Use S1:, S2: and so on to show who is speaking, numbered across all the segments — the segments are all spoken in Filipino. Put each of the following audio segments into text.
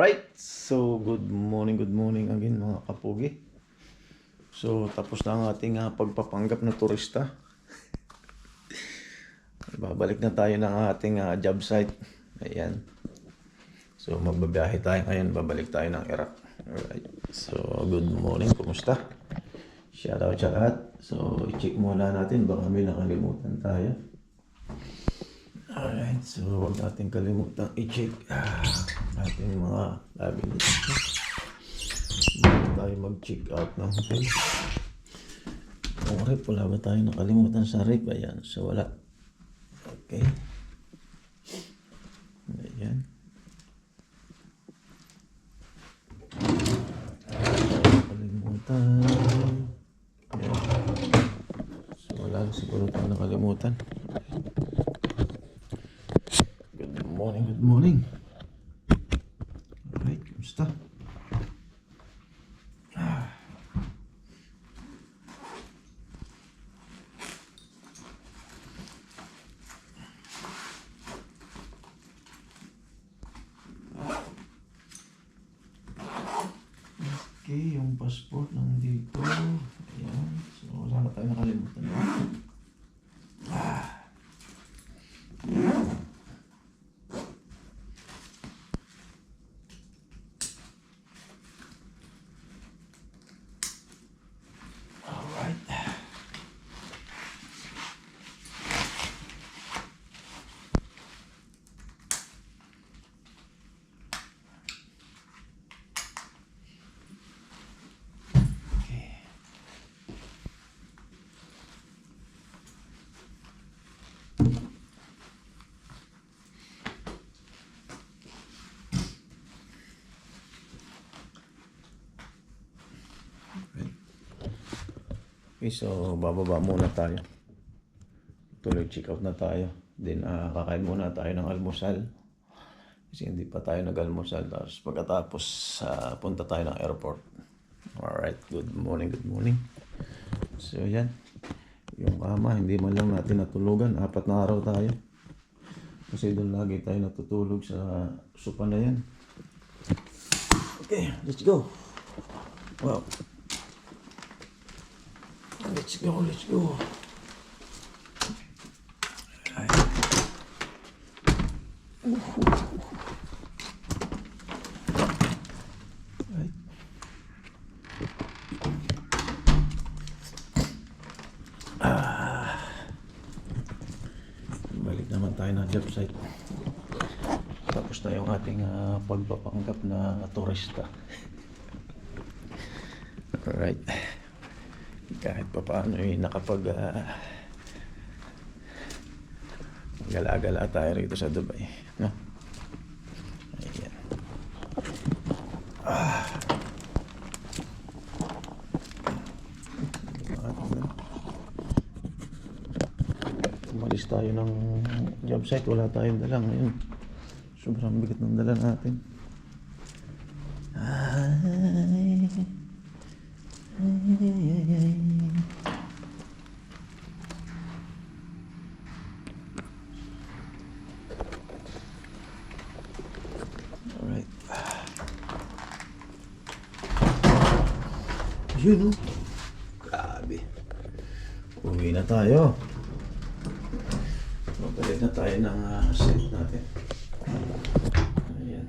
S1: Alright, so good morning, good morning again mga kapugi. So tapos na ang ating ah, pagpapanggap na turista. Babalik na tayo ng ating ah, job site. Ayan. So magbabiyahe tayo ngayon, babalik tayo ng Iraq. Alright, so good morning, kumusta? Shout out sa lahat. So i-check muna natin, baka may nakalimutan tayo. Alright, so huwag natin kalimutan i-check ah, ating mga cabinet. Bago tayo mag-check out ng hotel. Ang rep, wala ba tayo nakalimutan sa rep? Ayan, so wala. Okay. passport ng Okay, so bababa muna tayo. Tuloy check out na tayo. Then ah, kakain muna tayo ng almusal. Kasi hindi pa tayo nag-almusal. Tapos pagkatapos ah, punta tayo ng airport. Alright, good morning, good morning. So yan. Yung kama, hindi man lang natin natulugan. Apat na araw tayo. Kasi doon lagi tayo natutulog sa sopa na yan. Okay, let's go. Wow. Let's go, let's go. Ay. Ay. Ah. Balik naman tayo ng job site. Tapos na yung ating ah, pagpapanggap na turista. Alright kahit pa paano eh, nakapag ah, gala-gala tayo rito sa Dubai. No? Ayan. Ah. Umalis tayo ng job site, wala tayong dala ngayon. Sobrang bigat ng dala natin. Ay. Alright. Yun oh. Grabe. Uwi na tayo. Mapalit na tayo ng uh, set natin. Ayan.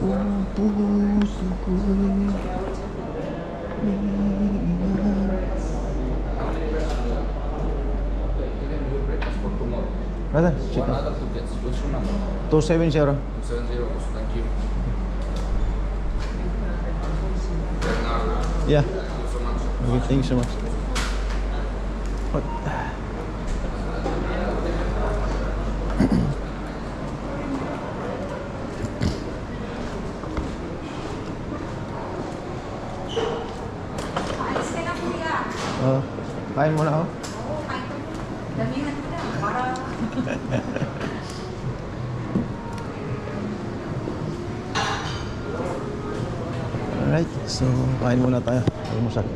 S1: Ang puso ko'y Check out.
S2: Another two gets. What's your number?
S1: 270.
S2: 270. Thank you. Bernardo.
S1: Yeah.
S2: Thank you so much.
S1: Okay, thank you so much. What?
S3: Alis ka na kuya.
S1: Uh, kain muna ako.
S3: Oo, kain ka muna. Damihan mo na.
S1: Alright, so kain muna tayo. Almusal.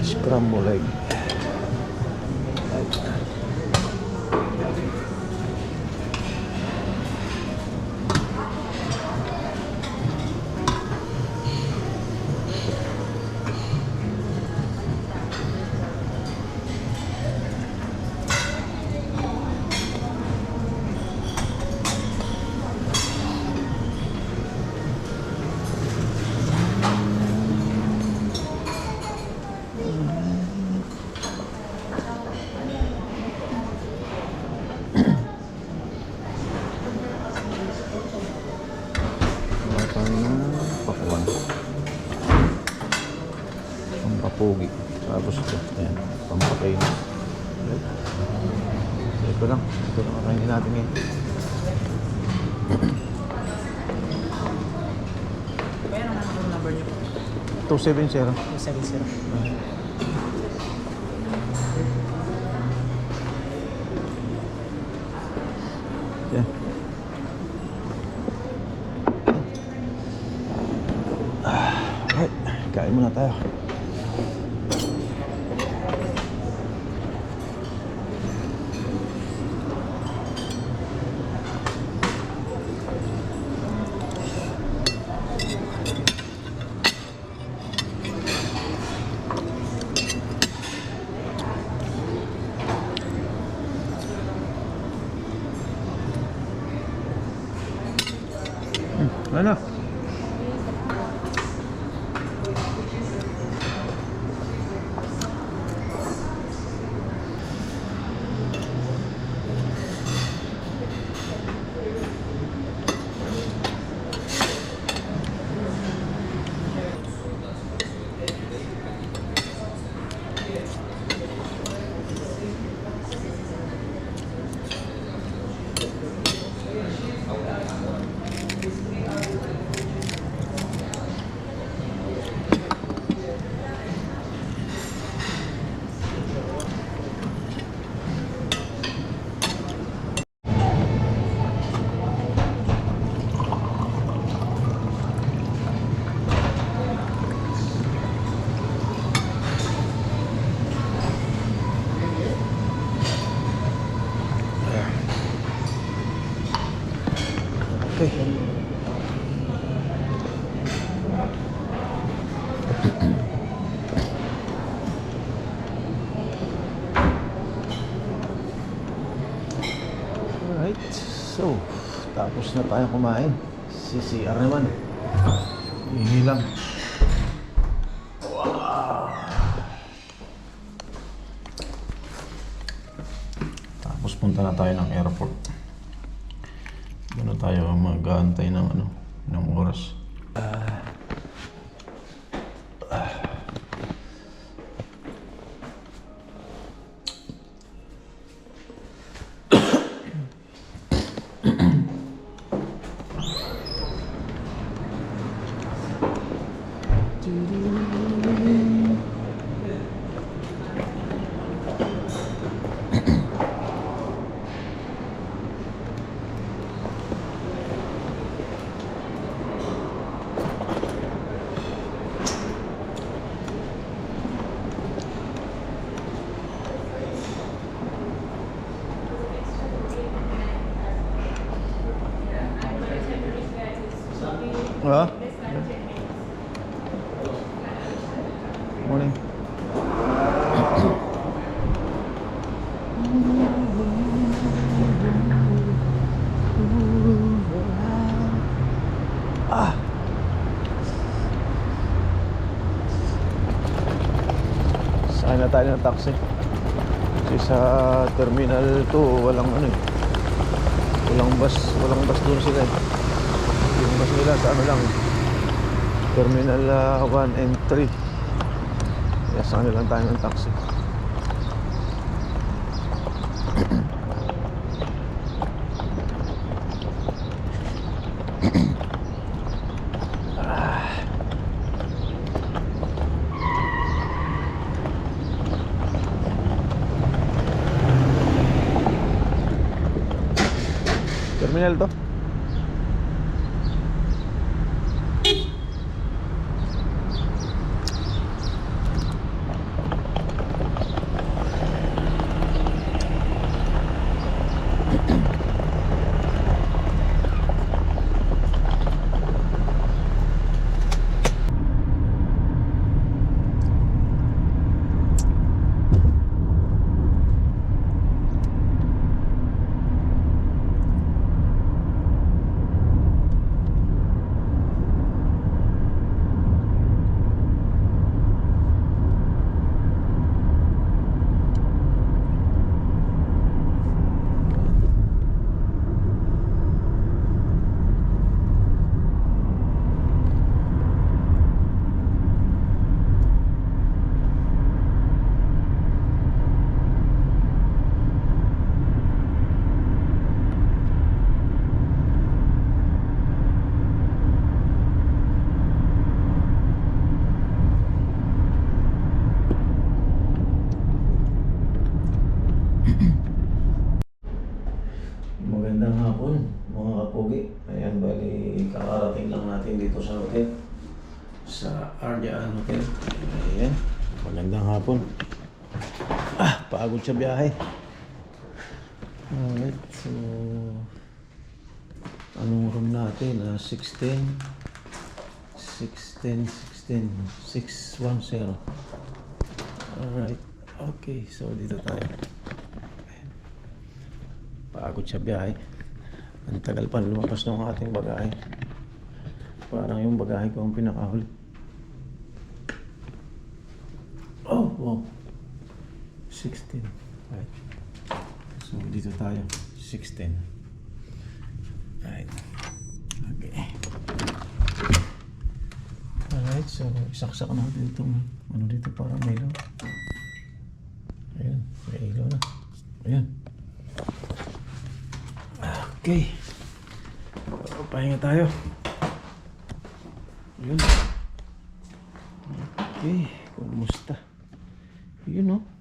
S1: Scramble egg. Pampapugi. Tapos ito. Ayan. Pampakain. Ito lang. Ito lang kakainin natin ngayon.
S3: Kaya naman yung number niyo po.
S1: 270.
S3: 270.
S1: Yan. Ah, Right. Kain muna tayo. So, tapos na tayo kumain. CCR naman. Ihi lang. Tapos punta na tayo ng airport. Doon tayo mag-aantay ng ano, ng oras. 어? Morning. Ah. Na tayo ng taxi. Kasi sa Terminal 2, walang ano eh. Walang bus, walang bus doon sila eh. Yung bus nila sa ano lang. Terminal ah, 1 and 3. Kaya sa kanila lang tayo ng taxi. Terminal to? Magandang hapon, mga kapugi. Ayan, bali, kakarating lang natin dito sa hotel. Sa Arjaan Hotel. Ayan, magandang hapon. Ah, pagod sa biyahe. Alright, so... Anong room natin? Ah, 16... 16, 16, 610. Alright, okay, so dito tayo. Pagod sa biyahe. Ang tagal pa lumabas ng ating bagahe. Parang yung bagahe ko ang pinakahuli. Oh, wow. 16. Right. So, dito tayo. 16. Right. Okay. Alright, so isaksak natin itong ano dito para may ilaw. Ayan, may ilaw na. Ayan. Okay. So, pahinga tayo. Yun. Okay. Kumusta? Yun no.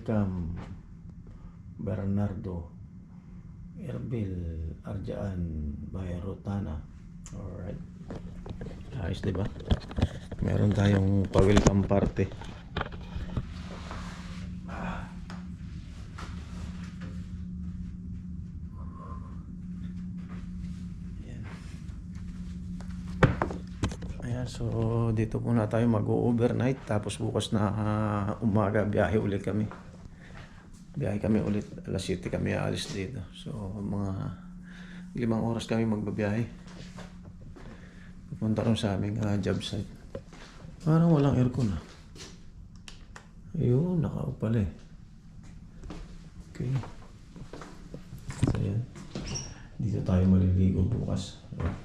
S1: Welcome. Bernardo. Erbil Arjaan Bayrotana. Alright. Ayos diba? Meron tayong pa-welcome party. Ayan. Ayan, so dito muna tayo mag-overnight tapos bukas na ah, umaga biyahe ulit kami. Biyahe kami ulit, alas 7 kami aalis dito. So mga limang oras kami magbabiyahe. Pupunta rin sa aming ah, job site. Parang walang aircon ah. Ayun, nakao pala eh. Okay. So yan. Dito tayo maliligo bukas. Ayan.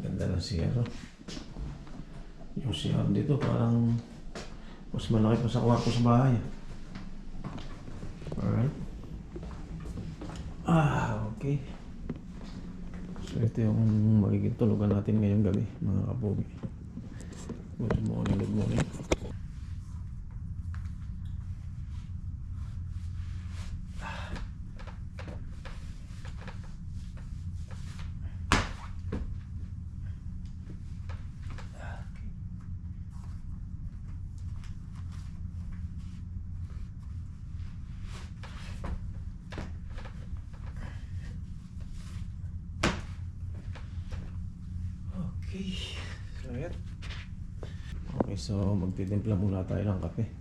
S1: Ganda ng oh. Yung CR dito parang mas malaki pa sa kwarto sa bahay. Alright. Ah, okay. So ito yung magiging tulugan natin ngayong gabi, mga kapogi. Good morning, good morning. Okay. So, ayan. Okay, so magtitimpla muna tayo ng kape.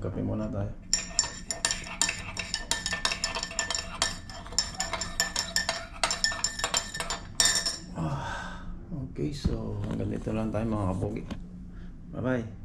S1: Magkape muna tayo. Ah, okay, so hanggang dito lang tayo mga kapogi. Bye-bye.